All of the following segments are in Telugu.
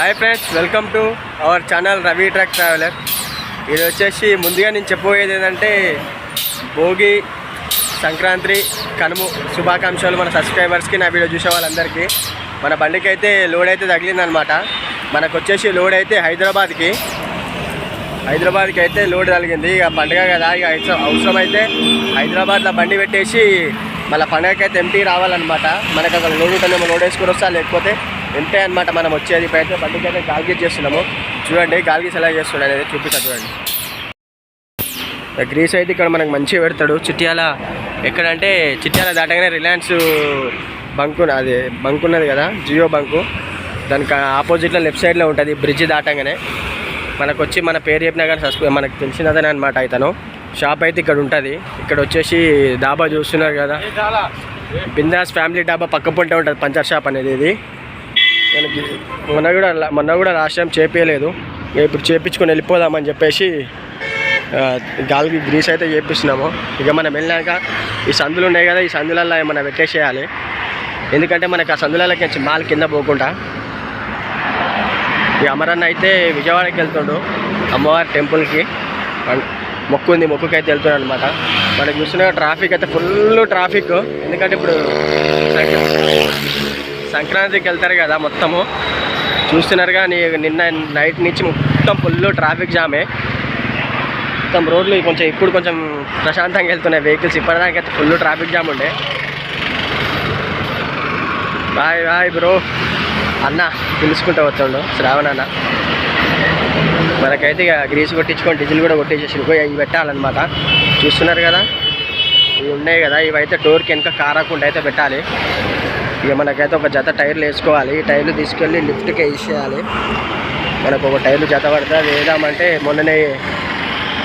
Hi friends welcome to our channel Ravi truck traveller ఇది వచ్చేసి ముందుగా నేను చెప్పబోయేది ఏంటంటే భోగి సంక్రాంతి కనుము శుభాకాంక్షలు మన సబ్స్క్రైబర్స్కి నా వీడియో చూసే వాళ్ళందరికీ. మన బండికి అయితే లోడ్ అయితే తగిలిందనమాట మనకు వచ్చేసి లోడ్ అయితే హైదరాబాద్కి. హైదరాబాద్కి అయితే లోడ్ తగిలింది. ఇక పండుగ కదా ఇక అవసరం- అవసరమైతే హైదరాబాద్లో బండి పెట్టేసి మళ్ళీ పండుగకి అయితే ఎంటీ రావాలన్నమాట. మనకు అక్కడ లోడ్ ఉంటుందేమో లోడ్ వేసుకొని వస్తా లేకపోతే ఇంతే అనమాట మనం వచ్చేది అయితే బండికి అయితే గాల్గీస్ చేస్తున్నాము. చూడండి గాల్గీస్ ఎలా చేస్తున్నాడు అనేది చూపిస్తా చూడండి. గ్రీస్ అయితే ఇక్కడ మనకు మంచిగా పెడతాడు. చిట్యాల ఎక్కడంటే చిట్యాల దాటగానే రిలయన్స్ బంక్ అది బంక్ ఉన్నది కదా జియో బంకు. దానికి ఆపోజిట్లో లెఫ్ట్ సైడ్లో ఉంటుంది బ్రిడ్జ్ దాటంగానే. మనకు వచ్చి మన పేరు చెప్పినా కానీ సస్పె మనకు తెలిసినదని అనమాట ఇతను షాప్ అయితే ఇక్కడ ఉంటుంది. ఇక్కడ వచ్చేసి డాబా చూస్తున్నారు కదా. బిందాస్ ఫ్యామిలీ డాబా పక్క పొంటే ఉంటుంది పంచర్ షాప్ అనేది ఇది. మనకి మొన్న కూడా మొన్న కూడా లాస్ట్ టైం చేపించలేదు ఇప్పుడు చేపించుకొని వెళ్ళిపోదామని చెప్పేసి గాలికి గ్రీస్ అయితే చేపిస్తున్నాము. ఇక మనం వెళ్ళాక ఈ సందులు ఉన్నాయి కదా ఈ సందులలో ఏమన్నా పెట్టేసేయాలి. ఎందుకంటే మనకు ఆ సందులకి నుంచి మాల్ కింద పోకుండా. ఈ అమరన్న అయితే విజయవాడకి వెళ్తుండు అమ్మవారి టెంపుల్కి. మొక్కు ఉంది మొక్కుకి అయితే వెళ్తున్నాడు అనమాట మనకు చూస్తున్న ట్రాఫిక్ అయితే ఫుల్ ట్రాఫిక్. ఎందుకంటే ఇప్పుడు సంక్రాంతికి వెళ్తారు కదా మొత్తము. చూస్తున్నారు కానీ నిన్న నైట్ నుంచి మొత్తం ఫుల్ ట్రాఫిక్ జామే మొత్తం రోడ్లు కొంచెం ఇప్పుడు కొంచెం ప్రశాంతంగా వెళ్తున్నాయి వెహికల్స్ ఇప్పటిదాకైతే ఫుల్ ట్రాఫిక్ జామ్ ఉండే. బాయ్ బాయ్ బ్రో అన్న పిలుచుకుంటూ వస్తుండు. శ్రావణ అన్న. మనకైతే ఇక గ్రీస్ కొట్టించుకొని డీజిల్ కూడా కొట్టించేసి పోయి అవి పెట్టాలన్నమాట. చూస్తున్నారు కదా? ఇవి ఉన్నాయి కదా. ఇవైతే డోర్కి వెనక కారకుండా అయితే పెట్టాలి. ఇక మనకైతే ఒక జత టైర్లు వేసుకోవాలి. ఈ టైర్లు తీసుకెళ్ళి లిఫ్ట్కి వేసేయాలి. మనకు ఒక టైర్లు జత పడితే అది వేద్దామంటే మొన్ననే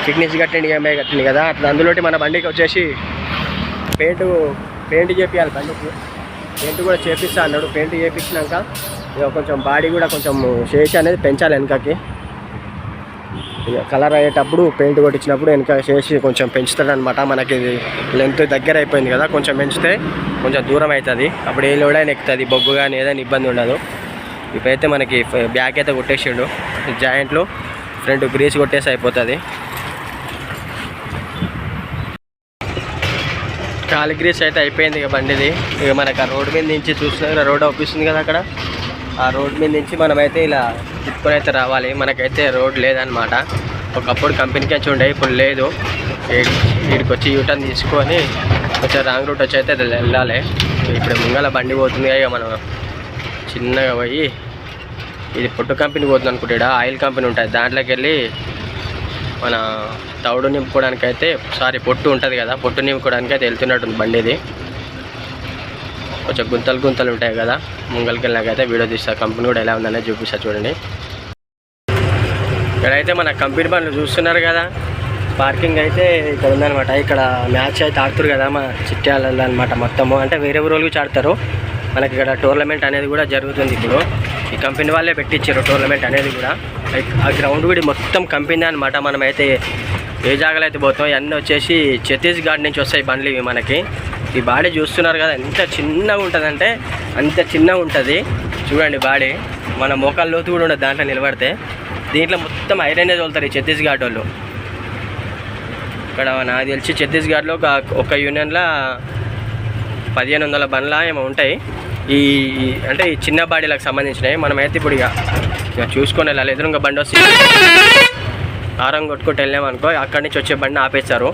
కిడ్నీస్ కట్టండి ఈఎంఐ కట్టింది కదా. అట్లా అందులోటి మన బండికి వచ్చేసి పెయింట్ పెయింట్ చేపియాలి బండికి. పెయింట్ కూడా చేపిస్తా అన్నాడు. పెయింట్ చేపించినాక ఇక కొంచెం బాడీ కూడా కొంచెం శేషి అనేది పెంచాలి వెనకకి. కలర్ అయ్యేటప్పుడు పెయింట్ కొట్టించినప్పుడు వెనక చేసి కొంచెం పెంచుతాడనమాట మనకి ఇది లెంత్ దగ్గర అయిపోయింది కదా కొంచెం పెంచితే కొంచెం దూరం అవుతుంది. అప్పుడు ఏ లోడ్ ఎక్కుతుంది బొగ్గు కానీ ఏదైనా ఇబ్బంది ఉండదు. ఇప్పుడైతే మనకి బ్యాగ్ బ్యాక్ అయితే కొట్టేసిండు. జాయింట్లు ఫ్రంట్ గ్రీస్ కొట్టేసి అయిపోతుంది. కాలి గ్రీస్ అయితే అయిపోయింది ఇక బండిది. ఇక మనకు ఆ రోడ్డు మీద నుంచి చూస్తున్నా రోడ్ అవుపిస్తుంది కదా అక్కడ. ఆ రోడ్ మీద నుంచి మనమైతే ఇలా తిప్పుకొని అయితే రావాలి. మనకైతే రోడ్ లేదనమాట ఒకప్పుడు కంపెనీకి వచ్చి ఉండే ఇప్పుడు లేదు. వీడికి వచ్చి యూటర్న్ తీసుకొని కొంచెం రాంగ్ రూట్ వచ్చి అయితే వెళ్ళాలి. ఇప్పుడు ముంగల బండి పోతుంది ఇక మనం చిన్నగా పోయి ఇది పొట్టు కంపెనీ పోతుంది అనుకుంటా ఆయిల్ కంపెనీ ఉంటుంది. దాంట్లోకి వెళ్ళి మన తౌడు నింపుకోవడానికి అయితే సారీ పొట్టు ఉంటుంది కదా పొట్టు నింపుకోవడానికి అయితే వెళ్తున్నట్టుంది బండి ఇది. కొంచెం గుంతలు గుంతలు ఉంటాయి కదా. ముంగల్కి అయితే వీడియో తీస్తా. కంపెనీ కూడా ఎలా ఉందనేది చూపిస్తా చూడండి. ఇక్కడైతే మన కంపెనీ బండ్లు చూస్తున్నారు కదా. పార్కింగ్ అయితే ఇక్కడ ఉందనమాట ఇక్కడ మ్యాచ్ అయితే ఆడుతారు కదా మా చిట్యాలలో అనమాట మొత్తము. అంటే వేరే ఊరు ఆడతారు మనకి ఇక్కడ టోర్నమెంట్ అనేది కూడా జరుగుతుంది ఇప్పుడు. ఈ కంపెనీ వాళ్ళే పెట్టించారు టోర్నమెంట్ అనేది కూడా. ఆ గ్రౌండ్ కూడా మొత్తం కంపెనీ అనమాట మనమైతే ఏ జాగాలో అయితే పోతాం ఇవన్నీ వచ్చేసి ఛత్తీస్గఢ్ నుంచి వస్తాయి బండ్లు ఇవి మనకి. ఈ బాడీ చూస్తున్నారు కదా ఎంత చిన్నగా ఉంటుందంటే అంత చిన్నగా ఉంటుంది. చూడండి బాడీ మన మోకాలు లోతు కూడా ఉండదు దాంట్లో నిలబడితే. దీంట్లో మొత్తం ఐరనే తోలుతారు ఈ ఛత్తీస్గఢ్ వాళ్ళు. ఇక్కడ నాకు తెలిసి ఛత్తీస్గఢ్లో ఒక ఒక యూనియన్లో పదిహేను వందల బండ్ల ఏమో ఉంటాయి. ఈ ఈ- అంటే ఈ చిన్న బాడీలకు సంబంధించినవి. మనమైతే ఇప్పుడు ఇక ఇక చూసుకొని వెళ్ళాలి. ఎదురుగా బండి వస్తే ఆరం కొట్టుకుంటూ వెళ్ళామనుకో అక్కడి నుంచి వచ్చే బండి ఆపేస్తారు.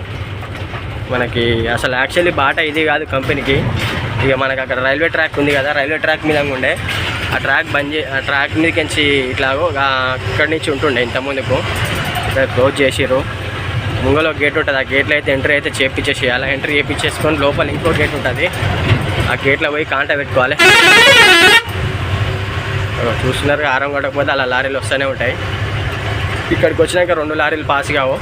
మనకి అసలు యాక్చువల్లీ బాట ఇది కాదు కంపెనీకి. ఇక మనకి అక్కడ రైల్వే ట్రాక్ ఉంది కదా రైల్వే ట్రాక్ మీద ఉండే. ఆ ట్రాక్ బంద్ చే ఆ ట్రాక్ మీదకించి ఇట్లాగో అక్కడి నుంచి ఉంటుండే ఇంత ముందుకు క్లోజ్ చేసిర్రు. ముంగలో గేట్ ఉంటుంది. ఆ గేట్లో అయితే ఎంట్రీ అయితే చేపించేసేయాలి. ఎంట్రీ చేపించేసుకొని లోపల ఇంకో గేట్ ఉంటుంది. ఆ గేట్లో పోయి కాంట పెట్టుకోవాలి. చూస్తున్నారు ఆరం కొట్టకపోతే అలా లారీలు వస్తూనే ఉంటాయి. ఇక్కడికి వచ్చినాక రెండు లారీలు పాస్ కావు.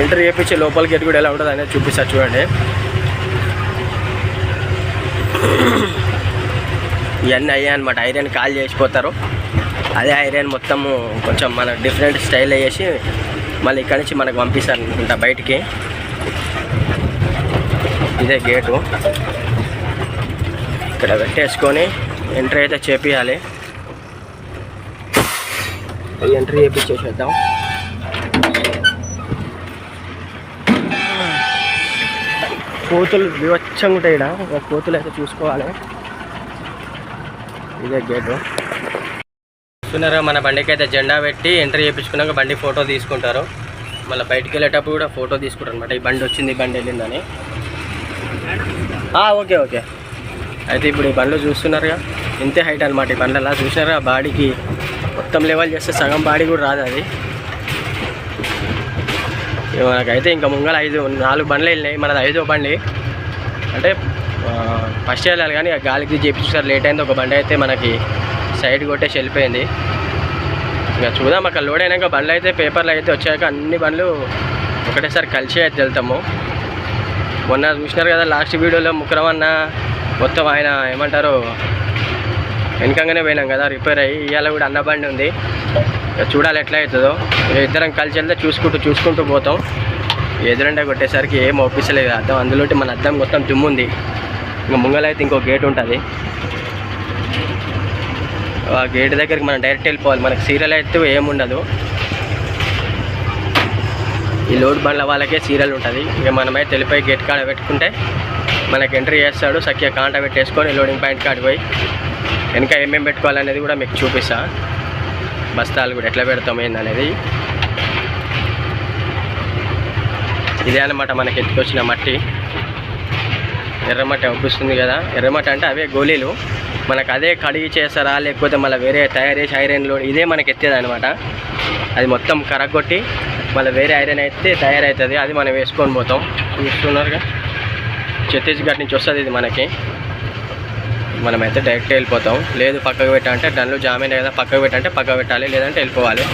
ఎంటర్ చేయించి లోపల గేట్ కూడా ఎలా ఉంటుంది అనేది చూపిస్తా చూడండి. ఇవన్నీ అయ్యాయి అనమాట ఐరన్ కాల్ చేసిపోతారు. అదే ఐరన్ మొత్తము కొంచెం మన డిఫరెంట్ స్టైల్ వేసి మళ్ళీ ఇక్కడి నుంచి మనకు పంపిస్తారు అనుకుంటా బయటికి. ఇదే గేటు ఇక్కడ పెట్టేసుకొని ఎంట్రీ అయితే చేపియాలి. ఎంట్రీ చేపించేసేద్దాం కోతులు వివచ్చంగా ఉంటాయి ఇక్కడ కోతులు అయితే చూసుకోవాలి. ఇదే గేటు. చూస్తున్నారా మన బండికి అయితే జెండా పెట్టి ఎంట్రీ చేయించుకున్నాక బండి ఫోటో తీసుకుంటారు. మళ్ళీ బయటికి వెళ్ళేటప్పుడు కూడా ఫోటో తీసుకుంటారు అనమాట ఈ బండి వచ్చింది ఈ బండి వెళ్ళిందని. Okay okay. అయితే ఇప్పుడు ఈ బండ్లు చూస్తున్నారుగా. ఇంతే హైట్ అనమాట ఈ బండ్లలో. చూసినారా బాడీకి మొత్తం లెవెల్ చేస్తే సగం బాడీ కూడా రాదు అది. ఇక మనకైతే ఇంకా ముంగల ఐదు నాలుగు బండ్లు వెళ్ళినాయి. మనది ఐదో బండి. అంటే ఫస్ట్ వెళ్ళాలి కానీ గాలికి చేపించారు లేట్ అయింది. ఒక బండి అయితే మనకి సైడ్ కొట్టేసి వెళ్ళిపోయింది. ఇంకా చూద్దాం అక్కడ లోడ్ అయినాక బండ్లు అయితే పేపర్లు అయితే వచ్చాక అన్ని బండ్లు ఒకటేసారి కలిసి అయితే వెళ్తాము. మొన్న చూసినారు కదా లాస్ట్ వీడియోలో ముక్రమన్న మొత్తం ఆయన ఏమంటారు వెనకంగానే పోయినాం కదా రిపేర్ అయ్యి. ఇవాళ కూడా అన్న బండి ఉంది. చూడాలి ఎట్లా అవుతుందో. ఇద్దరం కలిసి వెళ్తే చూసుకుంటూ చూసుకుంటూ పోతాం. ఎదురంటే కొట్టేసరికి ఏం ఒప్పిస్తలేదు అర్థం అందులో మన అర్థం మొత్తం దుమ్ముంది. ఇంకా ముంగలైతే ఇంకో గేట్ ఉంటుంది. ఆ గేట్ దగ్గరికి మనం డైరెక్ట్ వెళ్ళిపోవాలి. మనకి సీరియల్ అయితే ఏముండదు ఈ లోడ్ బండ్ల వాళ్ళకే సీరియల్ ఉంటుంది. ఇక మనమైతే తెలిపై గేట్ కాడ పెట్టుకుంటే మనకి ఎంట్రీ చేస్తాడు. సఖ్య కాంట పెట్టేసుకొని లోడింగ్ పాయింట్ కాడికి పోయి వెనక ఏమేమి పెట్టుకోవాలనేది కూడా మీకు చూపిస్తాను బస్తాలు కూడా ఎట్లా పెడతాం ఏందనేది. ఇదే అనమాట మనకి ఎత్తుకొచ్చిన మట్టి. ఎర్రమట్టి అవుపిస్తుంది కదా. ఎర్రమట్టి అంటే అవే గోళీలు. మనకు అదే కడిగి చేస్తారా లేకపోతే మళ్ళీ వేరే తయారు చేసి ఐరన్లో ఇదే మనకి ఎత్తేది అనమాట అది మొత్తం కరగొట్టి మళ్ళీ వేరే ఐరన్ అయితే తయారవుతుంది అది మనం వేసుకొని పోతాం. చూస్తున్నారుగా ఛత్తీస్గఢ్ నుంచి వస్తుంది ఇది మనకి. మనమైతే డైరెక్ట్ వెళ్ళిపోతాం. లేదు పక్కకు పెట్టాలంటే దానిలో జామీన్ కదా పక్కకు పెట్టాలంటే పక్కకు పెట్టాలి లేదంటే వెళ్ళిపోవాలి.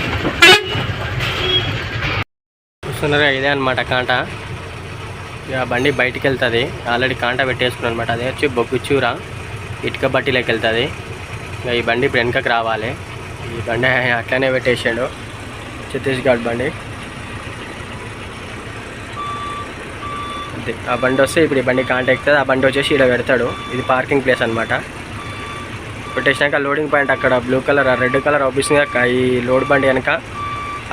చూస్తున్నారు ఇదే అనమాట కాంట. ఇక బండి బయటికి వెళ్తుంది. ఆల్రెడీ కాంట పెట్టేసుకున్నాను అనమాట అదే వచ్చి బొగ్గు చూర ఇటుక బట్టీలోకి వెళ్తుంది. ఇక ఈ బండి ఇప్పుడు వెనకకి రావాలి. ఈ బండి అట్లనే పెట్టేసాడు. ఛత్తీస్గఢ్ బండి. అంతే ఆ బండి వస్తే ఇప్పుడు ఈ బండి కాంటాక్ట్ అవుతుంది. ఆ బండి వచ్చేసి ఇక్కడ పెడతాడు. ఇది పార్కింగ్ ప్లేస్ అనమాట పెట్టేసినాక లోడింగ్ పాయింట్ అక్కడ బ్లూ కలర్ రెడ్ కలర్ అవుపిస్తుంది ఈ లోడ్ బండి వెనక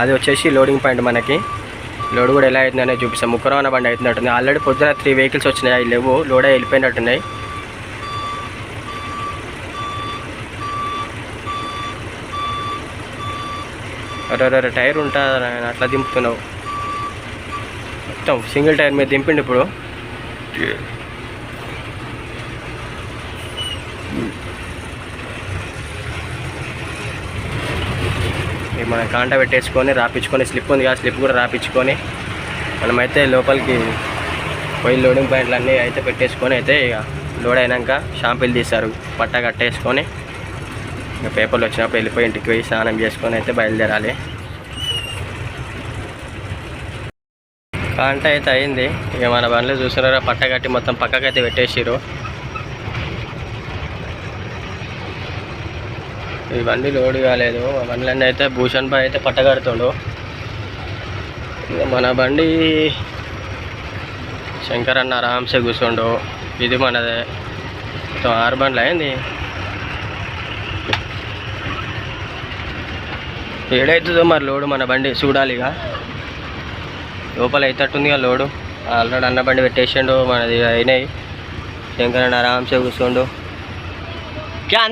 అది వచ్చేసి లోడింగ్ పాయింట్ మనకి. లోడ్ కూడా ఎలా అవుతుందనే అనేది చూపిస్తాం. ముక్కరమైన బండి అవుతున్నట్టుంది. ఆల్రెడీ పొద్దున త్రీ వెహికల్స్ వచ్చినాయి. అవి లేవు. లోడ్ వెళ్ళిపోయినట్టున్నాయి. అరే టైర్ ఉంటా అట్లా దింపుతున్నావు. మొత్తం సింగిల్ టైర్ మీద దింపిండి ఇప్పుడు. ఇక మనం కాంట పెట్టేసుకొని రాపించుకొని స్లిప్ ఉంది కదా స్లిప్ కూడా రాపించుకొని మనమైతే లోపలికి పోయి లోడింగ్ పాయింట్లు అన్నీ అయితే పెట్టేసుకొని అయితే ఇక లోడ్ అయినాక షాంపులు తీస్తారు పట్ట కట్టేసుకొని ఇక పేపర్లు వచ్చినప్పుడు వెళ్ళిపోయి ఇంటికి పోయి స్నానం చేసుకొని అయితే బయలుదేరాలి. కాంట అయితే అయింది. ఇక మన బండ్లు చూసినారా? పట్ట కట్టి మొత్తం పక్కకైతే పెట్టేసిరు ఈ బండి లోడ్ కాలేదు. ఆ బండ్లన్నీ అయితే భూషణ్ బాయ్ అయితే పట్టగడుతుండు ఇక మన బండి శంకర్ అన్న ఆరామ్సే కూర్చోండు. ఇది మనదే. మొత్తం ఆరు బండ్లు అయింది. ఏడవుతుందో మరి లోడు మన బండి చూడాలి ఇక లోపల అవుతట్టుంది ఇక లోడు. ఆల్రెడీ అన్న బండి పెట్టేసిండు మనది అయినాయి. శంకర్ అన్న ఆరామ్సే కూర్చోండు. క్యా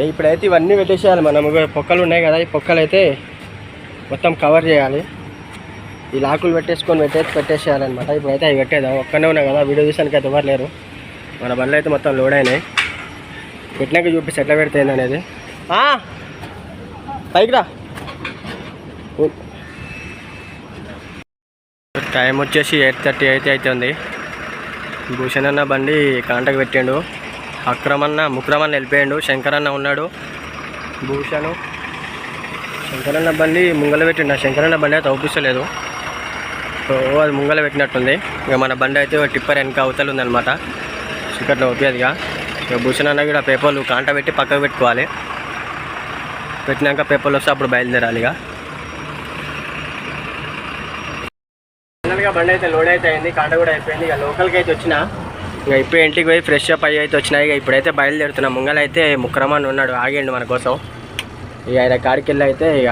ఏ ఇప్పుడైతే ఇవన్నీ పెట్టేసేయాలి మనం. పొక్కలు ఉన్నాయి కదా ఈ పొక్కలు అయితే మొత్తం కవర్ చేయాలి. ఈ లాకులు పెట్టేసుకొని పెట్టేసి పెట్టేసేయాలన్నమాట. ఇప్పుడైతే అవి పెట్టేద్దాం ఒక్కనే ఉన్నాయి కదా వీడియో చూసానికి అయితే ఎవరు లేరు. మన బండ్లు అయితే మొత్తం లోడ్ అయినాయి. పెట్టినాక చూపిస్తే ఎట్లా పెడితే అనేది పైకి రా టైం వచ్చేసి ఎయిట్ థర్టీ అయితే అవుతుంది భూషణ్ అన్న బండి కాంటకు పెట్టిండు. అక్రమన్న ముక్రమన్న వెళ్ళిపోయాడు. శంకరన్న ఉన్నాడు. భూషణ్. శంకరన్న బండి ముంగల పెట్టిండు. ఆ శంకరన్న బండి అయితే అవుపిస్తలేదు. సో అది ముంగల పెట్టినట్టుంది. ఇక మన బండి అయితే టిప్పర్ వెనక అవతల ఉందనమాట చికెట్లో ఓపేదిగా ఇక. భూషణ్ అన్న కూడా పేపర్లు కాంట పెట్టి పక్కకు పెట్టుకోవాలి. పెట్టినాక పేపర్లు వస్తే అప్పుడు బయలుదేరాలి ఇక ఫైనల్గా బండి అయితే లోడ్ అయితే అయింది కాంట కూడా అయిపోయింది. ఇక లోకల్కి అయితే వచ్చిన ఇక ఇప్పుడు ఇంటికి పోయి ఫ్రెష్ అప్ అయ్యి అయితే వచ్చినాయి ఇక ఇప్పుడైతే బయలుదేరుతున్నాం. ముంగల అయితే ముక్కరమని ఉన్నాడు ఆగండి మన కోసం. ఇక ఆయన కాడికి వెళ్ళి అయితే ఇక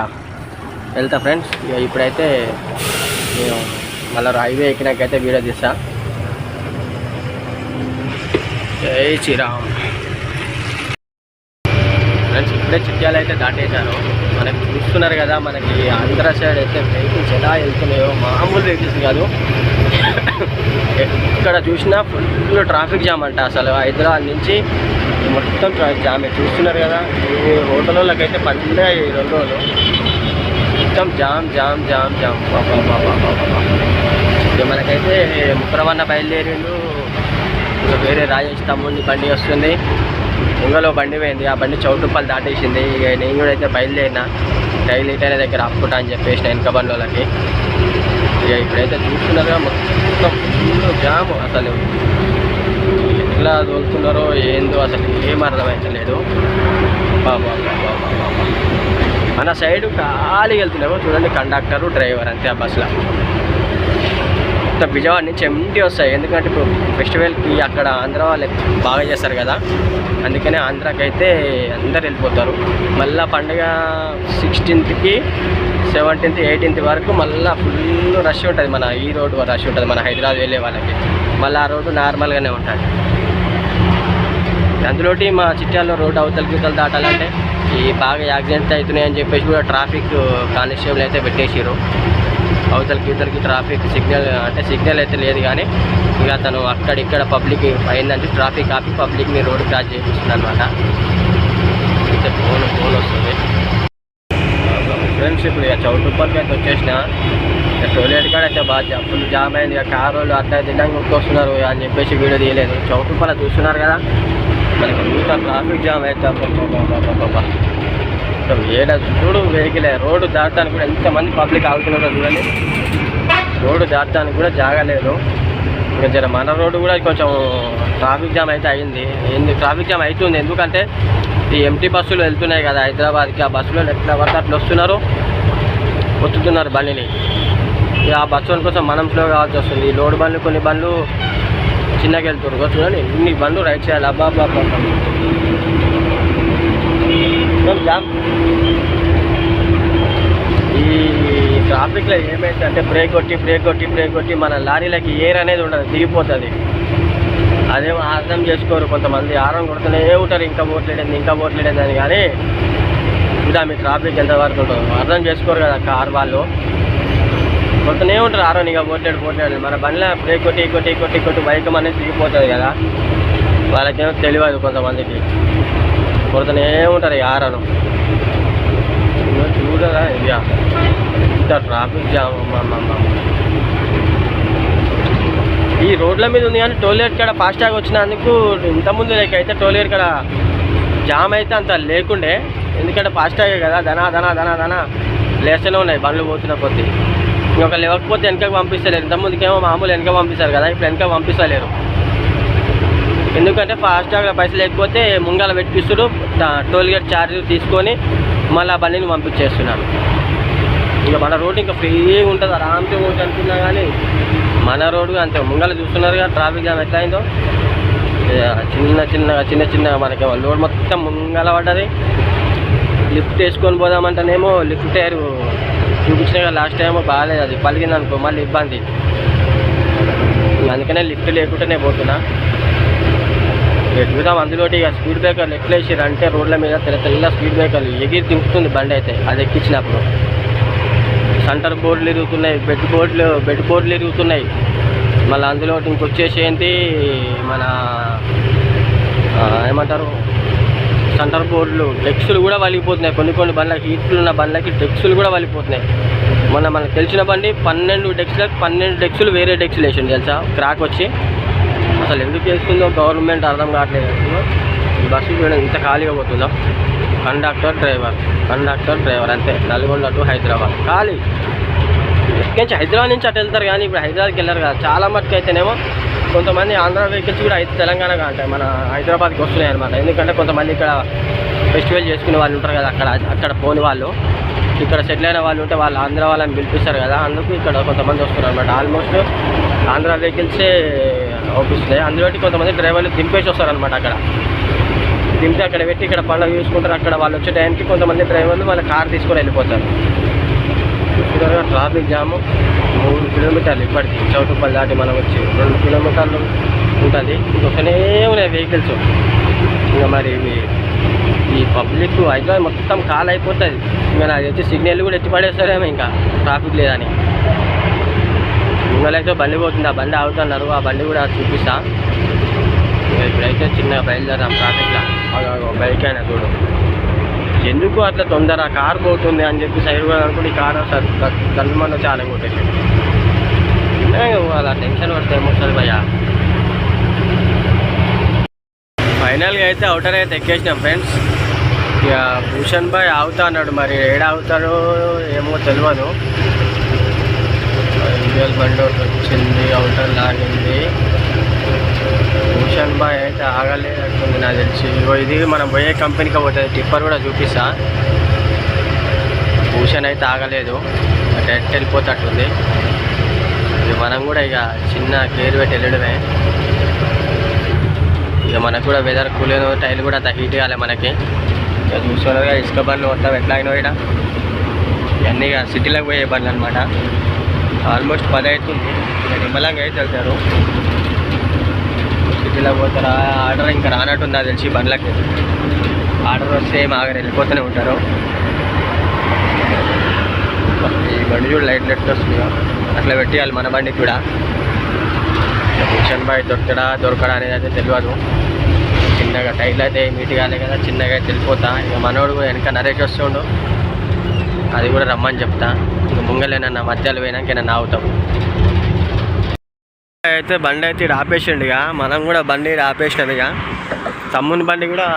వెళ్తా ఫ్రెండ్స్ ఇక ఇప్పుడైతే నేను మళ్ళీ హైవే ఎక్కినాకైతే వీడియో తీస్తా. జై శ్రీరామ్. ఇప్పుడే చిట్యాలు అయితే దాటేశాను మనకి చూస్తున్నారు కదా మనకి ఆంధ్ర సైడ్ అయితే వెహికల్స్ ఎలా వెళ్తున్నాయో మామూలు వెహికల్స్ కాదు. ఇక్కడ చూసినా ఫుల్ ట్రాఫిక్ జామ్ అంట అసలు. హైదరాబాద్ నుంచి మొత్తం ట్రాఫిక్ జామ్. చూస్తున్నారు కదా ఈ వాళ్ళకైతే పండుగ ఈ రెండు రోజులు. మొత్తం జామ్ జామ్ జామ్ జామ్. బాబా బాబా బాబా ఇక మనకైతే ముక్కరమన్న బయలుదేరిండు. ఇంకా వేరే రాజేష్ తమ్ముడిని బండి వస్తుంది. ఉంగలో బండి పోయింది. ఆ బండి చౌటుప్పలు దాటేసింది. ఇక నేను కూడా అయితే బయలుదేరిన. రైలు ఇటైన దగ్గర ఆపుకుంటా అని చెప్పేసి వెనక బండ్లకి ఇక ఇప్పుడైతే చూస్తున్నారుగా మొత్తం ఫుల్ జామ్ అసలు. ఎట్లా తోలుతున్నారో ఏందో అసలు ఏం అర్థమవుతలేదు బాబా మన సైడ్ ఖాళీ వెళ్తున్నామో చూడండి కండక్టరు డ్రైవర్ అంతే ఆ బస్సులో. మొత్తం విజయవాడ నుంచి ఎంటీ వస్తాయి. ఎందుకంటే ఇప్పుడు ఫెస్టివల్కి అక్కడ ఆంధ్ర వాళ్ళు బాగా చేస్తారు కదా. అందుకనే ఆంధ్రాకి అయితే అందరు వెళ్ళిపోతారు. మళ్ళీ పండుగ సిక్స్టీన్త్కి సెవెంటీన్త్ ఎయిటీన్త్ వరకు మళ్ళీ ఫుల్ రష్ ఉంటుంది మన ఈ రోడ్డు రష్ ఉంటుంది. మన హైదరాబాద్ వెళ్ళే వాళ్ళకి. మళ్ళీ ఆ రోడ్డు నార్మల్గానే ఉంటుంది. అందులోటి మా చిట్యాల్లో రోడ్డు అవతల గీతలు దాటాలంటే ఈ బాగా యాక్సిడెంట్స్ అవుతున్నాయని చెప్పేసి కూడా ట్రాఫిక్ కానిస్టేబుల్ అయితే పెట్టేసారు అవతలకి ఇవతలకి ట్రాఫిక్ సిగ్నల్ అంటే సిగ్నల్ అయితే లేదు కానీ ఇక అతను అక్కడిక్కడ పబ్లిక్ అయిందంటే ట్రాఫిక్ ఆపి పబ్లిక్ని రోడ్ క్రాస్ చేపిస్తుంది అనమాట అయితే ఫోన్ ఫోన్ వస్తుంది. ఫ్రెండ్స్ ఇప్పుడు ఇక చౌటుప్పలకి అయితే వచ్చేసిన. ఇక టోయిలెట్ కాడ అయితే బాగా ఫుల్ జామ్ అయింది. ఇక కార్ వాళ్ళు అట్లా తినడానికి వస్తున్నారు అని చెప్పేసి వీడియో తీయలేదు. చౌటుప్పల చూస్తున్నారు కదా? మనకి ఇంత ట్రాఫిక్ జామ్ అయితే మొత్తం ఏడ చూడు వెహికల్ రోడ్డు దాటడానికి కూడా ఎంతమంది పబ్లిక్ ఆగుతున్నారో చూడండి. రోడ్డు దాటడానికి కూడా జాగలేదు ఇంకా జర మన రోడ్డు కూడా కొంచెం ట్రాఫిక్ జామ్ అయితే అయింది. ఎందుకు ట్రాఫిక్ జామ్ అవుతుంది. ఎందుకంటే ఈ ఎంటీ బస్సులు వెళ్తున్నాయి కదా హైదరాబాద్కి ఆ బస్సులో ఎట్లా పడితే అట్లా వస్తున్నారు. ఒత్తుతున్నారు బండిని. ఇక ఆ బస్సు కోసం మనం స్లో కావాల్సి వస్తుంది. ఈ లోడ్ బండ్లు కొన్ని బండ్లు చిన్నగా వెళ్తున్నారు. చూడండి ఇన్ని బండ్లు రైట్ చేయాలి అబ్బా అబ్బా అబ్బా. మొత్తం జామ్ ఈ ట్రాఫిక్లో ఏమైందంటే బ్రేక్ కొట్టి బ్రేక్ కొట్టి బ్రేక్ కొట్టి మన లారీలకి ఎయిర్ అనేది ఉండదు దిగిపోతుంది. అదేమో అర్థం చేసుకోరు కొంతమంది. ఆరం కొడుతూనే ఉంటారు ఇంకా పోట్లేడేది ఇంకా పోట్లేడేది అని కానీ ఇంకా మీ ట్రాఫిక్ ఎంతవరకు ఉంటుందో అర్థం చేసుకోరు కదా కార్ వాళ్ళు. కొడుతూనే ఉంటారు ఆరం ఇక పోట్లేడు పోట్లేడు. మన బండిలో బ్రేక్ కొట్టి కొట్టి కొట్టి కొట్టి బైక్ అనేది దిగిపోతుంది కదా. వాళ్ళకేమో తెలియదు కొంతమందికి. కొడుతూనే ఉంటారు ఈ చూడరా ఇక ఇంత ట్రాఫిక్ జామ్ ఈ రోడ్ల మీద ఉంది కానీ టోల్గేట్ కాడ ఫాస్టాగ్ వచ్చినందుకు ఇంతకుముందు లేక అయితే టోల్గేట్ కాడ జామ్ అయితే అంత లేకుండే. ఎందుకంటే ఫాస్టాగే కదా ధనా ధనా ధనా ధనా లేస్తూనే ఉన్నాయి బండ్లు పోతున్న కొద్దీ. ఇంకొక లేవకపోతే వెనకకి పంపిస్తలేరు. ఇంతకుముందుకేమో మామూలు వెనక పంపిస్తారు కదా ఇప్పుడు వెనక పంపిస్తలేరు. ఎందుకంటే ఫాస్ట్గా పైసలు లేకపోతే ముంగల పెట్టిస్తుడు టోల్ గేట్ ఛార్జ్ తీసుకొని మళ్ళీ ఆ బండిని పంపించేస్తున్నాను ఇంకా మన రోడ్ ఇంకా ఫ్రీగా ఉంటుంది ఆరామ్సే పోవచ్చు అనుకున్నా కానీ మన రోడ్డు అంతే. ముంగల చూస్తున్నారు కదా ట్రాఫిక్ జామ్ ఎట్లా అయిందో ఇక చిన్న చిన్న చిన్న చిన్న మనకి లోడ్ మొత్తం ముంగల పడ్డది. లిఫ్ట్ వేసుకొని పోదామంటేనేమో లిఫ్ట్ టైర్ చూపించిన లాస్ట్ టైం బాగాలేదు అది పలిగింది అనుకో మళ్ళీ ఇబ్బంది. అందుకనే లిఫ్ట్ లేకుండానే పోతున్నా. ఎదుగుదాం అందులోటి ఇక స్పీడ్ బ్రేకర్లు ఎట్లా అంటే రోడ్ల మీద తెల్ల తెల్ల స్పీడ్ బ్రేకర్లు ఎగిరి దింపుతుంది బండి అయితే. అది ఎక్కించినప్పుడు. సెంటర్ బోర్డులు ఇరుగుతున్నాయి. బెడ్ బోర్డులు బెడ్ బోర్డులు ఇరుగుతున్నాయి. మళ్ళీ అందులో ఇంకొచ్చేసి ఏంటి? మన ఏమంటారు? సెంటర్ బోర్డులు. డెక్స్లు కూడా వలిగిపోతున్నాయి. కొన్ని కొన్ని బండ్లకి హీట్లు ఉన్న బండ్లకి డెక్స్లు కూడా వలిగిపోతున్నాయి. మొన్న మనకు తెలిసిన బండి పన్నెండు డెక్స్లకు పన్నెండు డెక్స్లు వేరే డెక్స్లు వేసింది తెలుసా? క్రాక్ వచ్చి. అసలు ఎందుకు చేస్తుందో గవర్నమెంట్ అర్థం కావట్లేదు బస్సు చూడండి ఇంత ఖాళీగా పోతుందా? కండక్టర్ డ్రైవర్ కండక్టర్ డ్రైవర్ అంతే నల్గొండ టు హైదరాబాద్. ఖాళీ. నుంచి? హైదరాబాద్ నుంచి అటు వెళ్తారు కానీ ఇప్పుడు హైదరాబాద్కి వెళ్ళారు కదా. చాలా మటుకు అయితేనేమో కొంతమంది ఆంధ్ర వెహికల్స్ కూడా అయితే తెలంగాణగా అంటే మన హైదరాబాద్కి వస్తున్నాయి అనమాట ఎందుకంటే కొంతమంది ఇక్కడ ఫెస్టివల్ చేసుకునే వాళ్ళు ఉంటారు కదా అక్కడ అక్కడ పోని వాళ్ళు. ఇక్కడ సెటిల్ అయిన వాళ్ళు ఉంటే వాళ్ళు ఆంధ్ర వాళ్ళని పిలిపిస్తారు కదా. అందుకు ఇక్కడ కొంతమంది వస్తున్నారు అనమాట ఆల్మోస్ట్ ఆంధ్ర వెహికల్సే అవుపిస్తున్నాయి అందులోటి కొంతమంది డ్రైవర్లు దింపేసి వస్తారనమాట అక్కడ. దింపి అక్కడ పెట్టి ఇక్కడ పండుగ చూసుకుంటారు. అక్కడ వాళ్ళు వచ్చే టైంకి కొంతమంది డ్రైవర్లు వాళ్ళ కార్ తీసుకొని వెళ్ళిపోతారు. చూడాలి ట్రాఫిక్ జాము మూడు కిలోమీటర్లు ఇప్పటికి. చౌటుపల్లి దాటి మనం వచ్చి రెండు కిలోమీటర్లు ఉంటుంది. వస్తూనే ఉన్నాయి వెహికల్స్. ఇంకా మరి ఇవి ఈ పబ్లిక్ హైదరాబాద్ మొత్తం కాల్ అయిపోతుంది ఇంకా నాకు వచ్చి సిగ్నల్ కూడా ఎత్తి పడేస్తారేమో ఇంకా. ట్రాఫిక్ లేదని. ముంగలైతే బండి పోతుంది ఆ బండి ఆగుతున్నారు ఆ బండి కూడా చూపిస్తా. ఇప్పుడైతే చిన్నగా బయలుదేరాం ట్రాఫిక్లో బైక్ అయినా చూడు. ఎందుకు అట్లా తొందర కార్ పోతుంది అని చెప్పి సైడ్ కూడా అనుకుంటే ఈ కార్ కల్మన్న చాలా కొట్టేసి అలా టెన్షన్ పడితే ఏమొస్తుంది భయ్యా? ఫైనల్గా అయితే అవుటర్ అయితే ఎక్కేసినాం ఫ్రెండ్స్ ఇక భూషణ్ భాయ్ ఆగుతా అన్నాడు మరి ఏడ ఆగుతాడో ఏమో తెలియదు ఇండియల్ బండి ఒకటి వచ్చింది అవుటర్ లాగింది భూషణ్ బాయ్ అయితే ఆగలేదంటుంది నాకు తెలిసి. ఇగో ఇది మనం పోయే కంపెనీకి పోతుంది టిప్పర్ కూడా చూపిస్తా. భూషణ్ అయితే ఆగలేదు. డైరెక్ట్ వెళ్ళిపోతట్టుంది. ఇక మనం కూడా ఇక చిన్న కేర్ పెట్టి వెళ్ళడమే. ఇక మనకు కూడా వెదర్ కూలింగ్ టైల్ కూడా అంత హీట్ కాలే మనకి. ఇక చూసుకోగా ఇసుక బండ్లు మొత్తం ఎట్లా అయినా ఇక్కడ. ఇవన్నీ ఇక సిటీలోకి పోయే బండ్లు అనమాట ఆల్మోస్ట్ పది అవుతుంది. నేను నిమ్మలంగా అయితే వెళ్తారు సిటీలో పోతారా ఆర్డర్ ఇంకా రానట్టు నాకు తెలిసి బండ్లకి. ఆర్డర్ వస్తే ఏం వెళ్ళిపోతూనే ఉంటారు. ఈ బండి చూడు లైట్ లెట్ వస్తుంది. అట్లా పెట్టేయాలి మన బండికి కూడా. భూషణ్ బాయ్ దొరకడా దొరకడా అనేది అయితే తెలియదు. చిన్నగా టైట్లు అయితే మీట్ కాలే కదా చిన్నగా అయితే వెళ్ళిపోతా. ఇక మనోడు కూడా వెనక నరేష్ వస్తుండు. అది కూడా రమ్మని చెప్తా. ముంగలేనన్న మధ్యలో పోయినాక నేను ఆగుతాం. అయితే బండి అయితే ఇక్కడ ఆపేసిండు ఇక. మనం కూడా బండి ఈడ ఆపేసినాం ఇక. తమ్ముని బండి కూడా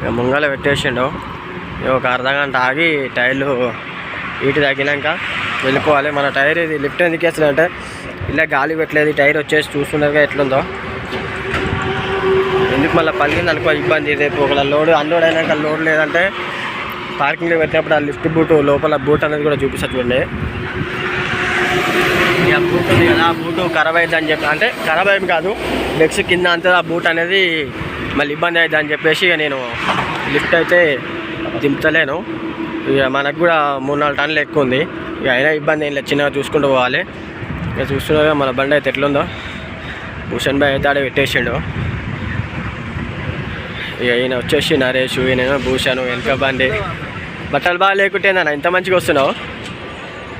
ఇక ముంగల పెట్టేసిండు. ఇక ఒక అర్ధ గంట ఆగి టైర్లు ఇటు తగ్గినాక వెళ్ళిపోవాలి. మన టైర్ ఇది లిఫ్ట్ ఎందుకు వేస్తుందంటే ఇలా గాలి పెట్టలేదు. టైర్ వచ్చేసి చూస్తుండగా ఎట్లుందో. ఎందుకు మళ్ళీ పలిగింది అనుకో ఇబ్బంది. రేపు ఒక లోడ్ అన్లోడ్ అయినాక లోడ్ లేదంటే పార్కింగ్లో పెట్టినప్పుడు ఆ లిఫ్ట్ బూట్ లోపల బూట్ అనేది కూడా చూపిస్తా చూడండి. ఆ బూట్ ఉంది కదా ఆ బూట్ ఖరాబ్ అయింది అని చెప్పి అంటే ఖరాబ్ అయింది కాదు. లెగ్స్ కింద అంతే ఆ బూట్ అనేది మళ్ళీ ఇబ్బంది అయింది అని చెప్పేసి ఇక నేను లిఫ్ట్ అయితే దింపుతలేను ఇక మనకు కూడా మూడు నాలుగు టన్నులు ఎక్కువ ఉంది. ఇక అయినా ఇబ్బంది ఏం లేదు చిన్నగా చూసుకుంటూ పోవాలి. ఇక చూస్తున్నాగా మన బండి అయితే ఎట్లుందో. భూషణ్ భాయ్ అయితే ఆడే పెట్టేసిండు. ఇక ఈయన వచ్చేసి నరేష్ ఈయన భూషణ్ వెనుక బండి. బట్టలు బాగా లేకుంటేనా ఇంత మంచిగా వస్తున్నావు?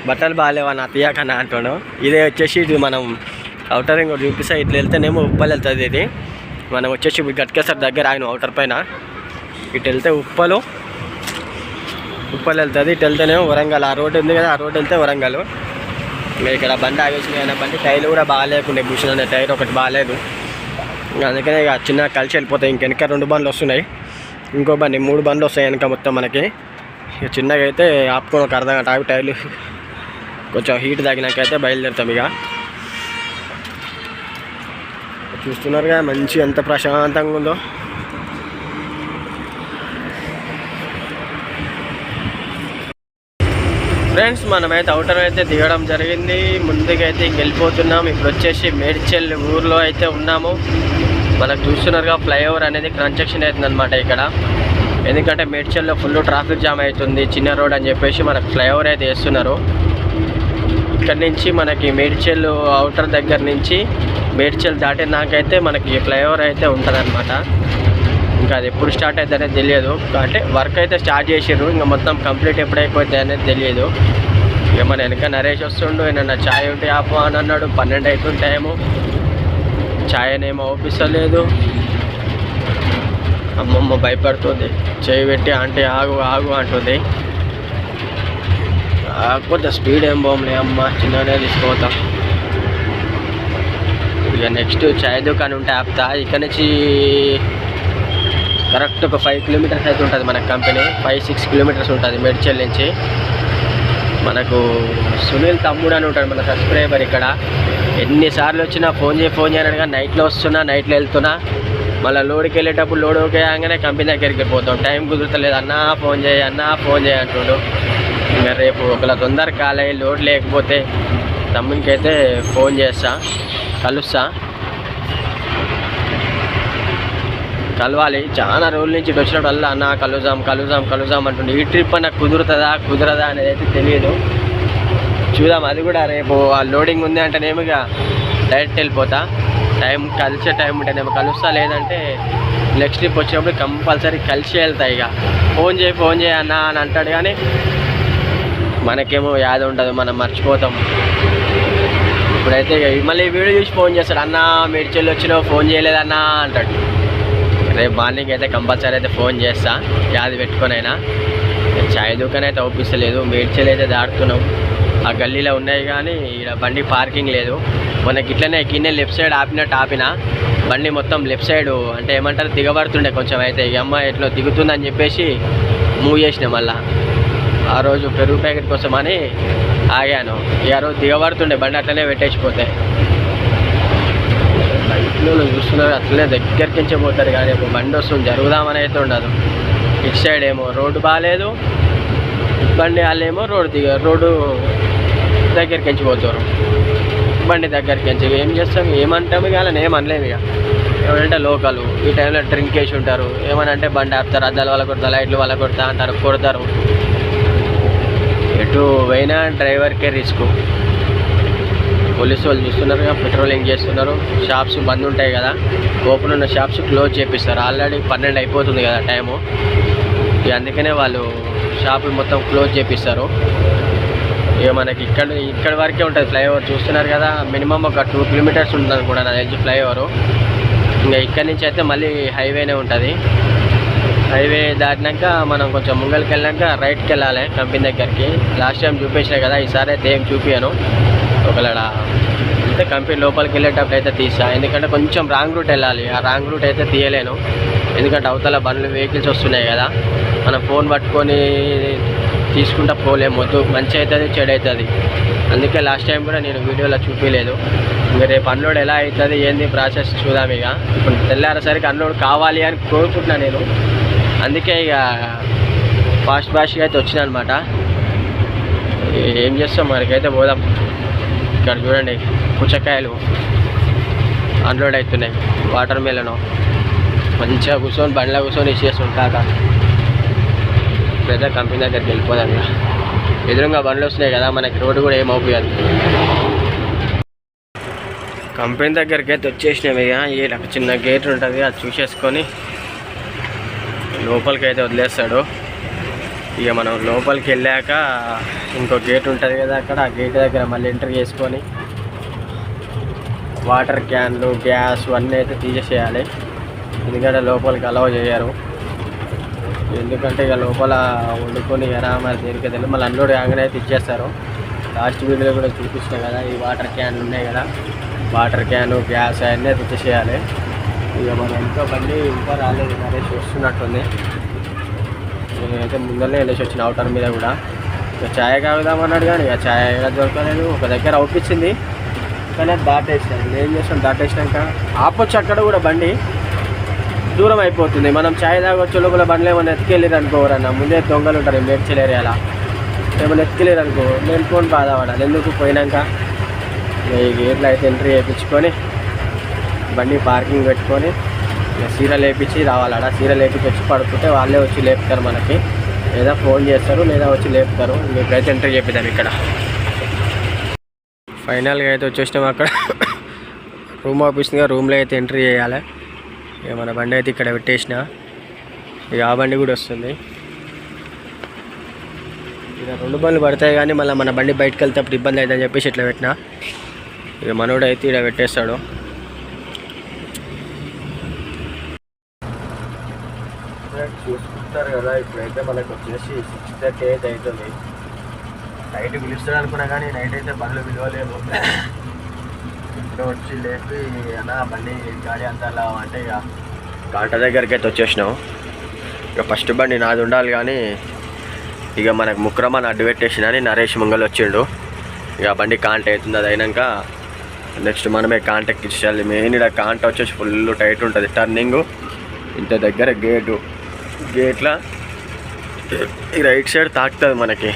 బట్టలు బాగాలేవా నా తీయకన్నా అంటున్నావు? ఇదే వచ్చేసి ఇది మనం అవుటర్ రింగ్ ఒకటి ఇట్లా వెళ్తేనేమో ఉప్పలు వెళ్తుంది ఇది. మనం వచ్చేసి ఇప్పుడు గట్కేసర్ దగ్గర ఆయన అవుటర్ పైన. ఇటు వెళ్తే ఉప్పలు. ఉప్పలు వెళ్తుంది ఇటు వెళ్తేనేమో వరంగల్. ఆ రోడ్ ఉంది కదా ఆ రోడ్ వెళ్తే వరంగల్. ఇక్కడ బండి ఆగేసి బండి టైర్లు కూడా బాగాలేకుండే భూషణ్ అనే టైర్ ఒకటి బాగాలేదు అందుకనే ఇక చిన్న కలిసి వెళ్ళిపోతాయి ఇంకెనక రెండు బండ్లు వస్తున్నాయి. ఇంకో బండి మూడు బండ్లు వస్తాయి వెనక మొత్తం మనకి. ఇక చిన్నగా అయితే ఆపుకొని ఒక అర్ధ గంట ఆగి టైర్లు కొంచెం హీట్ తగినాకైతే బయలుదేరుతాం ఇక. చూస్తున్నారుగా మంచి ఎంత ప్రశాంతంగా ఉందో. ఫ్రెండ్స్ మనమైతే అవుటర్ అయితే దిగడం జరిగింది. ముందుకైతే ఇంక వెళ్ళిపోతున్నాం. ఇప్పుడు వచ్చేసి మేడ్చెల్ ఊర్లో అయితే ఉన్నాము. మనకు చూస్తున్నారుగా ఫ్లైఓవర్ అనేది కన్స్ట్రక్షన్ అవుతుంది అనమాట ఇక్కడ. ఎందుకంటే మేడ్చల్లో ఫుల్ ట్రాఫిక్ జామ్ అవుతుంది చిన్న రోడ్ అని చెప్పేసి మనకు ఫ్లైఓవర్ అయితే వేస్తున్నారు. ఇక్కడ నుంచి మనకి మేడ్చల్ అవుటర్ దగ్గర నుంచి మేడ్చల్ దాటినాకైతే మనకి ఫ్లైఓవర్ అయితే ఉంటుందన్నమాట. ఇంకా అది ఎప్పుడు స్టార్ట్ అవుతుంది అనేది తెలియదు. అంటే వర్క్ అయితే స్టార్ట్ చేసారు ఇంకా మొత్తం కంప్లీట్ ఎప్పుడైపోతుంది అనేది తెలియదు. ఇక మన వెనక నరేష్ వస్తుండు ఏమన్నా ఛాయ్ ఉంటే ఆపు అని అన్నాడు. పన్నెండు అవుతుంది టైము ఛాయ్ అనేమో ఓపిస్తలేదు అమ్మమ్మ భయపడుతుంది. చేయి పెట్టి అంటే ఆగు ఆగు అంటుంది. కాకపోతే స్పీడ్ ఏం బాగుంది అమ్మ చిన్ననే తీసుకుపోతాం. ఇక నెక్స్ట్ చాయ్ దుకాణం ఉంటే ఆపుతా. ఇక్కడ నుంచి కరెక్ట్ ఒక ఫైవ్ కిలోమీటర్స్ అయితే ఉంటుంది మన కంపెనీ ఫైవ్ సిక్స్ కిలోమీటర్స్ ఉంటుంది మెడ్చల్ నుంచి. మనకు సునీల్ తమ్ముడు అని ఉంటాడు మన సబ్స్క్రైబర్ ఇక్కడ. ఎన్నిసార్లు వచ్చినా ఫోన్ చేయి ఫోన్ చేయను నైట్లో వస్తున్నా నైట్లో వెళ్తున్నా. మళ్ళీ లోడ్కి వెళ్ళేటప్పుడు లోడ్ ఓకే అనగానే కంపెనీ దగ్గరికి పోతాం. టైం కుదురుతలేదు. అన్నా ఫోన్ చేయి అన్నా ఫోన్ చేయి అంటుండు. ఇంకా రేపు ఒకవేళ తొందర కాలే లోడ్ లేకపోతే తమ్మునికైతే ఫోన్ చేస్తా. కలుస్తా. కలవాలి. చాలా రోజుల నుంచి ఇటు వచ్చినప్పుడు అన్న కలుదాం కలుదాం కలుదాం అంటుండే. ఈ ట్రిప్ నాకు కుదురుతుందా కుదరదా అనేది అయితే తెలియదు. చూద్దాం. అది కూడా రేపు ఆ లోడింగ్ ఉంది అంటేనేమిగా ఇక డైరెక్ట్ వెళ్ళిపోతా. టైం కలిసే టైం ఉంటేనేమో కలుస్తా లేదంటే నెక్స్ట్ ట్రిప్ వచ్చినప్పుడు కంపల్సరీ కలిసి వెళ్తాయి ఇక. ఫోన్ చేయి ఫోన్ చేయి అన్న అని అంటాడు కానీ మనకేమో యాద ఉంటుంది మనం మర్చిపోతాం. ఇప్పుడైతే ఇక మళ్ళీ వీడియో చూసి ఫోన్ చేస్తాడు అన్న మేడ్చెల్లి వచ్చినావు ఫోన్ చేయలేదన్నా అంటాడు. రేపు మార్నింగ్ అయితే కంపల్సరీ అయితే ఫోన్ చేస్తా యాది పెట్టుకొని అయినా. ఛాయ్ దుకాణం అయితే ఒప్పిస్తలేదు మేడ్చెల్లి అయితే దాడుతున్నాం ఆ గల్లీలో ఉన్నాయి కానీ ఇక్కడ బండి పార్కింగ్ లేదు. మనకి ఇట్లనే కింద లెఫ్ట్ సైడ్ ఆపినట్టు ఆపిన బండి మొత్తం లెఫ్ట్ సైడ్ అంటే ఏమంటారు దిగబడుతుండే కొంచెం అయితే. ఈ అమ్మాయి ఎట్లా దిగుతుందని చెప్పేసి మూవ్ చేసిన మళ్ళా. ఆ రోజు పెరుగు ప్యాకెట్ కోసం అని ఆగాను. ఇక రోజు దిగబడుతుండే బండి అట్లనే పెట్టేసిపోతే. బైక్లో చూస్తున్నారు అట్లనే దగ్గరికి నుంచి పోతారు కానీ ఇప్పుడు బండి వస్తుంది జరుగుదామని అయితే ఉండదు. ఇటు సైడ్ ఏమో రోడ్డు బాగాలేదు బండి వాళ్ళేమో రోడ్డు దిగ రోడ్డు దగ్గరికి ఎంచి పోతారు. బండి దగ్గరికి ఎంచి ఏం చేస్తాం? ఏమంటాము ఇక? వాళ్ళని ఏం అనలేము ఇక. ఏమంటే లోకలు. ఈ టైంలో డ్రింక్ వేసి ఉంటారు. ఏమనంటే బండి ఆపుతారు. అద్దాలు వాళ్ళ కొడతా లైట్లు వాళ్ళ కొడతా అంటారు కొడతారు. ఎటు పోయినా డ్రైవర్కే రిస్క్. పోలీసు వాళ్ళు చూస్తున్నారు పెట్రోలింగ్ చేస్తున్నారు. షాప్స్ బంద్ ఉంటాయి కదా. ఓపెన్ ఉన్న షాప్స్ క్లోజ్ చేపిస్తారు. ఆల్రెడీ పన్నెండు అయిపోతుంది కదా టైము. ఇక అందుకనే వాళ్ళు షాపులు మొత్తం క్లోజ్ చేపిస్తారు. ఇక మనకి ఇక్కడ ఇక్కడ వరకే ఉంటుంది ఫ్లైఓవర్. చూస్తున్నారు కదా మినిమం ఒక టూ కిలోమీటర్స్ ఉంటుంది కూడా నాకు తెలిసి ఫ్లైఓవర్. ఇంకా ఇక్కడ నుంచి అయితే మళ్ళీ హైవేనే ఉంటుంది. హైవే దాటినాక మనం కొంచెం ముంగల్కి వెళ్ళాక రైట్కి వెళ్ళాలి కంపెనీ దగ్గరికి. లాస్ట్ టైం చూపించిన కదా ఈసారి అయితే ఏం చూపించాను ఒకవేళ అంటే కంపెనీ లోపలికి వెళ్ళేటప్పుడు అయితే తీసా ఎందుకంటే కొంచెం రాంగ్ రూట్ వెళ్ళాలి. ఆ రాంగ్ రూట్ అయితే తీయలేను. ఎందుకంటే అవతల బండ్లు వెహికల్స్ వస్తున్నాయి కదా. మనం ఫోన్ పట్టుకొని తీసుకుంటా పోలేము వద్దు మంచి అవుతుంది చెడు అవుతుంది అందుకే లాస్ట్ టైం కూడా నేను వీడియోలో చూపించలేదు ఇంకా రేపు అన్లోడ్ ఎలా అవుతుంది ఏంది ప్రాసెస్ చూద్దాం ఇక. ఇప్పుడు తెల్లారేసరికి అన్లోడ్ కావాలి అని కోరుకుంటున్నాను నేను. అందుకే ఇక ఫాస్ట్ ఫాస్ట్గా అయితే వచ్చిన అనమాట ఏం చేస్తాం మనకైతే పోదాం. ఇక్కడ చూడండి పుచ్చకాయలు అన్లోడ్ అవుతున్నాయి వాటర్ మెలను మంచిగా కూర్చొని బండ్లో కూర్చొని ఇచ్చేస్తుంది కాక ఇప్పుడైతే కంపెనీ దగ్గరికి వెళ్ళిపోదాం ఎదురుగా బండ్లు వస్తున్నాయి కదా మనకి రోడ్డు కూడా ఏం అవుతుంది కంపెనీ దగ్గరికి అయితే వచ్చేసినవి ఇక. ఈ చిన్న గేట్ ఉంటుంది అది చూసేసుకొని లోపలికి అయితే వదిలేస్తాడు. ఇక మనం లోపలికి వెళ్ళాక ఇంకో గేట్ ఉంటుంది కదా అక్కడ ఆ గేట్ దగ్గర మళ్ళీ ఎంటర్ చేసుకొని వాటర్ క్యాన్లు గ్యాస్ అన్నీ అయితే తీసేసేయాలి. ఎందుకంటే లోపలికి అలౌ చేయరు. ఎందుకంటే ఇక లోపల వండుకొని ఎలా మరి దేనికి తెలియదు. మళ్ళీ అన్లోడ్ కాగానే అయితే ఇచ్చేస్తారు. లాస్ట్ వీడియోలో కూడా చూపించిన కదా ఈ వాటర్ క్యాన్లు ఉన్నాయి కదా. వాటర్ క్యాను గ్యాస్ అవన్నీ అయితే ఇచ్చేసేయాలి. ఇక మనం ఎంతో బండి ఇంకా రాలేదు నరేష్ వస్తున్నట్టుంది. నేనైతే ముందరనే వెళ్ళేసి వచ్చిన అవుటర్ మీద కూడా. ఇక ఛాయ్ కాగుదామన్నాడు కానీ ఇక ఛాయ్ దొరకలేదు. ఒక దగ్గర అవుపించింది కానీ అది దాటేసాను. నేను ఏం చేస్తాను దాటేసినాక ఆపొచ్చు అక్కడ కూడా బండి. దూరం అయిపోతుంది. మనం ఛాయ్ తాగొచ్చు లోపల బండ్లు ఏమైనా ఎత్తుకెళ్ళారు అనుకోరన్న ముందే దొంగలు ఉంటారు మేడ్చల్ ఏరియాలో ఏమైనా ఎత్తుకెళ్ళారు అనుకో నేను ఫోన్ బాధపడాలి. ఎందుకు? పోయినాక ఈ గేట్లు అయితే ఎంట్రీ చేయించుకొని బండి పార్కింగ్ పెట్టుకొని సీర లేపించి రావాలడ సీర లేపించి వచ్చి పడుకుంటే వాళ్ళే వచ్చి లేపుతారు మనకి. లేదా ఫోన్ చేస్తారు లేదా వచ్చి లేపుతారు. ఇప్పుడైతే ఎంట్రీ చేపిద్దాం ఇక్కడ. ఫైనల్గా అయితే వచ్చేసినాం అక్కడ. రూమ్ ఆఫీస్గా రూమ్లో అయితే ఎంట్రీ చేయాలి. ఇక మన బండి అయితే ఇక్కడ పెట్టేసిన. ఇక ఆ బండి కూడా వస్తుంది. ఇక రెండు బండ్లు పడతాయి కానీ మళ్ళీ మన బండి బయటకు వెళ్తే అప్పుడు ఇబ్బంది అవుతుందని చెప్పేసి ఇట్లా పెట్టిన. ఇక మనోడు అయితే ఇక్కడ పెట్టేస్తాడు. చూసుకుంటారు కదా ఇప్పుడైతే మనకు వచ్చేసి సిక్స్ థర్టీ అయితే అవుతుంది. నైట్ పిలుస్తాడు అనుకున్నా కానీ నైట్ అయితే బండ్లు విలువలేవు ఇప్పుడు వచ్చి లేపి అన్న బండి గాడి అంతా అలా అంటే ఇక కాంట దగ్గరికి అయితే వచ్చేసినాం. ఇక ఫస్ట్ బండి నాది ఉండాలి కానీ ఇక మనకు ముక్రమని అడ్డు పెట్టేసినని నరేష్ ముంగల్ వచ్చిండు. ఇక బండి కాంట అవుతుంది. అది అయినాక నెక్స్ట్ మనమే కాంటాక్ట్ ఇచ్చేయాలి మెయిన్ ఇక్కడ కాంట వచ్చేసి ఫుల్ టైట్ ఉంటుంది. టర్నింగ్ ఇంత దగ్గర గేటు గేట్లో ఈ రైట్ సైడ్ తాకుతుంది మనకి.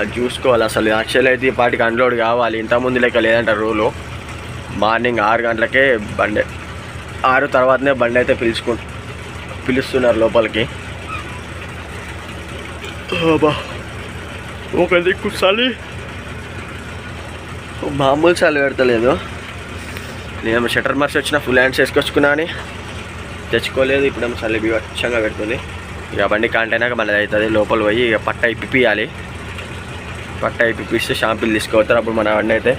అది చూసుకోవాలి అసలు. యాక్చువల్ అయితే ఈ పాటికి అన్లోడ్ కావాలి. ఇంతకుముందు లెక్క లేదంట రూలు మార్నింగ్ ఆరు గంటలకే బండి ఆరు తర్వాతనే బండి అయితే పిలుచుకు పిలుస్తున్నారు లోపలికి. ఒక దిక్కు చలి. మామూలు చలి పెడతలేదు. నేను షటర్ మార్చి వచ్చిన ఫుల్ హ్యాండ్స్ వేసుకొచ్చుకున్నా అని. తెచ్చుకోలేదు ఇప్పుడేమో చలి బీభత్సంగా పెడుతుంది. ఇక బండి కాంటైనాక మళ్ళీ అవుతుంది. లోపల పోయి ఇక పట్ట ఇప్పియాలి పట్ట ఇప్పిస్తే షాంపులు తీసుకుపోతారు. అప్పుడు మన అన్న అయితే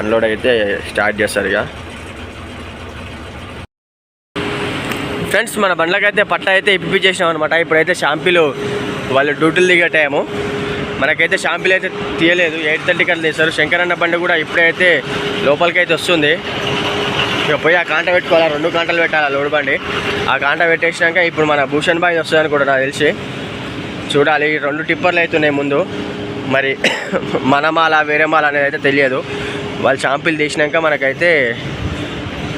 అన్లోడ్ అయితే స్టార్ట్ చేస్తారు ఇక. ఫ్రెండ్స్ మన బండ్లకైతే పట్ట అయితే ఇప్పి చేసినాం అనమాట ఇప్పుడైతే షాంపీలు వాళ్ళు డ్యూటీలు దిగే టైము మనకైతే షాంపీలు అయితే తీయలేదు. ఎయిట్ థర్టీకి అట్లా తీస్తారు. శంకరన్న బండి కూడా ఇప్పుడైతే లోపలికి అయితే వస్తుంది. ఇక పోయి ఆ కాంట పెట్టుకోవాలి? రెండు కాంటలు పెట్టాలి లోడ్ బండి? ఆ కాంట పెట్టేసినాక ఇప్పుడు మన భూషణ్ బాయ్ వస్తుందని కూడా నాకు తెలిసి. చూడాలి రెండు టిప్పర్లు అవుతున్నాయి ముందు. మరి మన మాల వేరే మాల అనేది అయితే తెలియదు. వాళ్ళు షాంపిల్ తీసినాక మనకైతే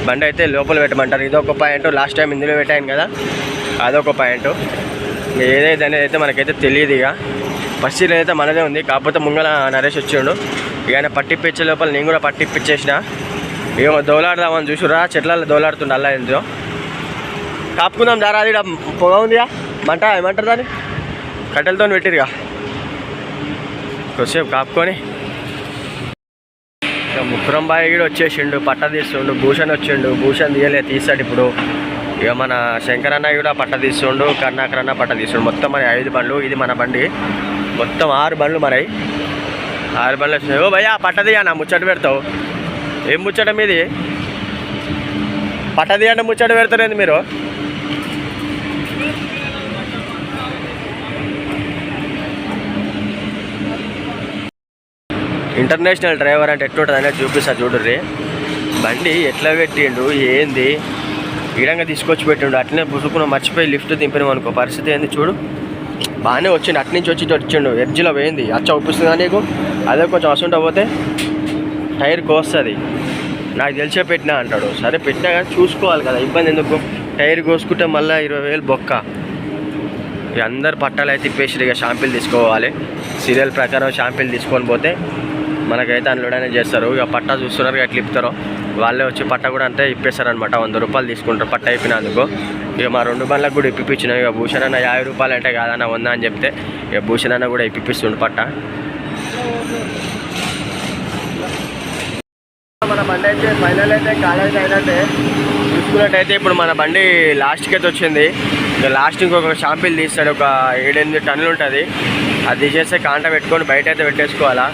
బండి అయితే లోపల పెట్టమంటారు. ఇదొక పాయింట్. లాస్ట్ టైం ఇందులో పెట్టాను కదా. అదొక పాయింట్. ఏదైతే అనేది అయితే మనకైతే తెలియదు ఇక. పరిస్థితి అయితే మనదే ఉంది. కాకపోతే ముంగల నరేష్ వచ్చిండు. ఇక ఆయన పట్టిప్పించే లోపల నేను కూడా పట్టిప్పించేసిన. ఇక దోలాడదామని చూసురా చెట్లలో దోలాడుతుండే అలా ఏందో. కాపుకుందాం దారా అది పొగ ఉందిగా. మంట ఏమంటారు దాన్ని? కట్టెలతో పెట్టిరుగా కొద్దిసేపు కాపుకొని. ఇక ముక్కురం బాయ్ కూడా వచ్చేసిండు పట్ట తీస్తుండు భూషణ్ వచ్చిండు భూషణ్ తీయలే తీసాడు ఇప్పుడు. ఇక మన శంకర్ అన్న కూడా పట్ట తీస్తుండు కర్ణాకర్ అన్న పట్ట తీస్తుండు. మొత్తం మన ఐదు బండ్లు ఇది మన బండి. మొత్తం ఆరు బండ్లు మనవి ఆరు బండ్లు వచ్చినాయి. ఓ భయ్యా పట్ట అన్న ముచ్చట పెడతావు. ఏం ముచ్చట మీది? పట్ట తీయండి ముచ్చట పెడతారేంది మీరు? ఇంటర్నేషనల్ డ్రైవర్ అంటే ఎట్లుంటుంది అనేది చూపిస్తా చూడుర్రి. బండి ఎట్లా పెట్టిండు ఏంది? ఈడంగా తీసుకొచ్చి పెట్టిండు అట్లనే పుసుకున్న మర్చిపోయి లిఫ్ట్ దింపినాం అనుకో పరిస్థితి ఏంది చూడు. బాగానే వచ్చిండు అటు నుంచి వచ్చి వచ్చిండు ఎడ్జిలో పోయింది. అచ్చ ఒప్పిస్తుందా నీకు? అదే కొంచెం అసంట పోతే టైర్ కోస్తుంది. నాకు తెలిసే పెట్టినా అంటాడు. సరే పెట్టినా కానీ చూసుకోవాలి కదా ఇబ్బంది ఎందుకు? టైర్ కోసుకుంటే మళ్ళీ ఇరవై వేలు బొక్క. ఇక అందరు పట్టాలు అయితే ఇప్పేసి ఇక షాంపిల్ తీసుకోవాలి. సీరియల్ ప్రకారం షాంపిల్ తీసుకొని పోతే మనకైతే అందులోనే చేస్తారు. ఇక పట్టా చూస్తున్నారు ఎట్లా ఇప్పుతారో వాళ్ళే వచ్చి పట్ట కూడా అంతే ఇప్పేస్తారు అనమాట వంద రూపాయలు తీసుకుంటారు పట్ట అయిపోయినందుకు ఇక మా రెండు బండ్లకు కూడా ఇప్పించిన ఇక భూషణ్ అన్న యాభై రూపాయలు అంటే కాదన్న వంద అని చెప్తే ఇక భూషణ్ అన్న కూడా ఇప్పిస్తుండు పట్ట. మన బండి అయితే ఫైనల్ అయితే కాలేజ్ అయినట్టే. చూసుకున్నట్టయితే ఇప్పుడు మన బండి లాస్ట్కి అయితే వచ్చింది. ఇక లాస్ట్ ఇంకొక షాంపిల్ తీస్తాడు ఒక ఏడెనిమిది టన్నులు ఉంటుంది. అది తీసేస్తే కాంట పెట్టుకొని బయట అయితే పెట్టేసుకోవాలా.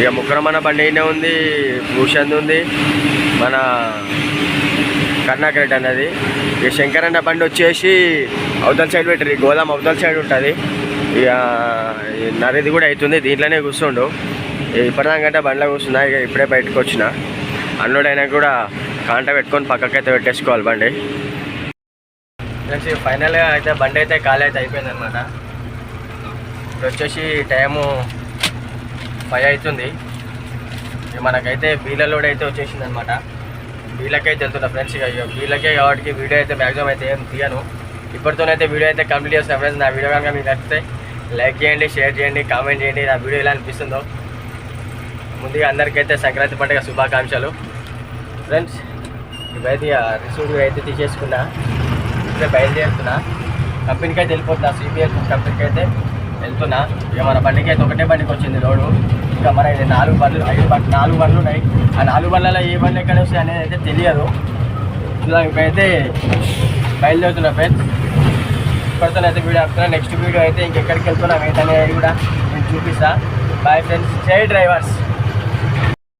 ఇక ముగ్గురం మన బండి ఉంది భూషణ్ ఉంది మన కర్ణాకరెడ్డి అన్నది. ఇక శంకర్ అన్న బండి వచ్చేసి అవతల సైడ్ పెట్టరు ఈ గోదాం అవతల సైడ్ ఉంటుంది. ఇక నరేది కూడా అవుతుంది దీంట్లోనే కూర్చుండు. ఇప్పటిదాకంటే బండ్లో కూర్చున్నా ఇక ఇప్పుడే బయటకు వచ్చిన. అన్లోడ్ అయినా కూడా కాంట పెట్టుకొని పక్కకైతే పెట్టేసుకోవాలి బండి. నెక్స్ట్ ఫైనల్గా అయితే బండి అయితే ఖాళీ అయితే అయిపోయింది అనమాట ఇప్పుడు వచ్చేసి టైము ఫైవ్ అవుతుంది. ఇక మనకైతే బీల లోడ్ అయితే వచ్చేసింది అనమాట బీలకైతే వెళ్తున్నా ఫ్రెండ్స్ ఇక బీలకే కాబట్టి వీడియో అయితే మ్యాక్సిమం అయితే ఏం తీయను. ఇప్పటితోనైతే వీడియో అయితే కంప్లీట్ చేస్తున్నా ఫ్రెండ్స్ నా వీడియో కనుక మీకు నచ్చితే లైక్ చేయండి షేర్ చేయండి కామెంట్ చేయండి నా వీడియో ఎలా అనిపిస్తుందో. ముందుగా అందరికైతే సంక్రాంతి పండుగ శుభాకాంక్షలు. ఫ్రెండ్స్ ఇవైతే రిసీవ్ అయితే తీసేసుకున్నా. ఇప్పుడే బయలుదేరుతున్నా. కంపెనీకి అయితే వెళ్ళిపోతున్నా సిపిఎస్ కంపెనీకి అయితే వెళ్తున్నా. ఇక మన బండికి అయితే ఒకటే బండికి వచ్చింది రోడ్డు. ఇంకా మన ఇది నాలుగు బండ్లు ఐదు బండ్లు నాలుగు బండ్లు ఉన్నాయి. ఆ నాలుగు బండ్లలో ఏ బండ్లు ఎక్కడ వస్తాయి అనేది అయితే తెలియదు. ఇలా ఇప్పుడైతే బయలుదేరుతున్నా ఫ్రెండ్స్. ఇప్పటితో అయితే వీడియో ఆపుతున్నా. నెక్స్ట్ వీడియో అయితే ఇంకెక్కడికి వెళ్తున్నా ఏంటనేది కూడా నేను చూపిస్తాను బాయ్ ఫ్రెండ్స్ జై డ్రైవర్స్.